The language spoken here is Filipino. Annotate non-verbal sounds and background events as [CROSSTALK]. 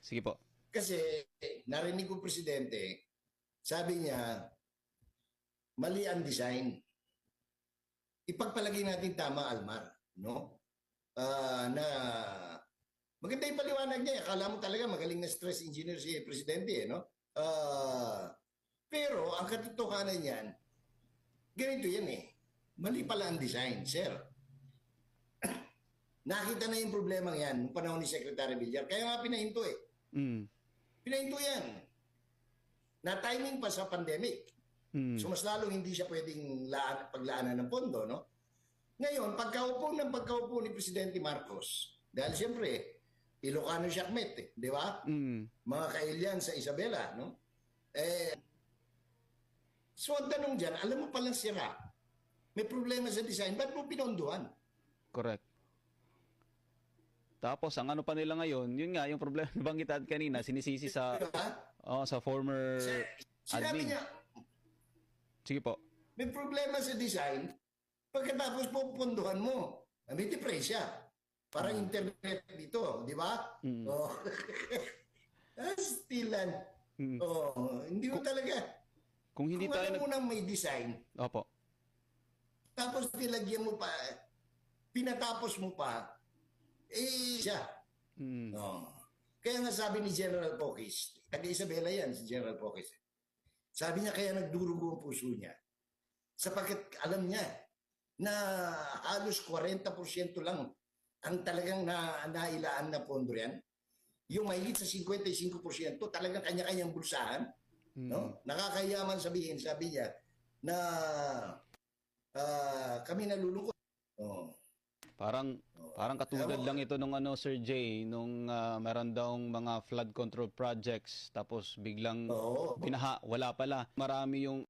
Sige po. Kasi narinig ko presidente, sabi niya, mali ang design. Ipagpalagay natin tama, Almar. No? Ah, na maganda yung paliwanag niya. Akala mo talaga magaling na stress engineer si presidente. Eh, no? Ah, pero ang katotohanan niyan, ganito yan eh. Mali pala ang design, sir. [CLEARS THROAT] Nakita na yung problema yan nung panahon ni Secretary Villar. Kaya nga pinahinto eh. Mm. Pinahinto yan. Na timing pa sa pandemic. Mm. So mas lalong hindi siya pwedeng laan, paglaanan ng pondo, no? Ngayon, pagkaupo ng pagkaupo ni Presidente Marcos, dahil siyempre, Ilocano siya met, eh, di ba? Mm. Mga kailyan sa Isabela, no? Eh, so ang tanong dyan, alam mo palang sira. May problema sa design, ba't mo pinondohan? Correct. Tapos ang ano pa nila ngayon, yun nga yung problema [LAUGHS] banggitan kanina, sinisisi sa oh, sa former Sinabi admin. niya, Sige po. may problema sa design, pagkatapos pupunduhan mo, may depresya. Parang internet dito, di ba? Mm. Oh. [LAUGHS] Ah, Stilan. Mm. Oh, hindi mo talaga. Kung hindi Kung tayo alam nag mo nang may design, Opo. tapos nilagyan mo pa, pinatapos mo pa, eh, siya. Mm. Oh. Kaya nga sabi ni General Pokis, taga Isabela yan si General Pokis. Sabi niya kaya nagdurugo ang puso niya. Sapagkat alam niya na halos 40% lang ang talagang na, nailaan na pondo yan. Yung mahigit sa 55% talagang kanya-kanyang bulsahan. Mm. No? Nakakayaman sabihin, sabi niya, na ah, kami nalulungkot. Parang parang katulad Ewan lang ito nung ano Sir Jay nung ah, meron daw mga flood control projects tapos biglang Oo. binaha wala pala marami yung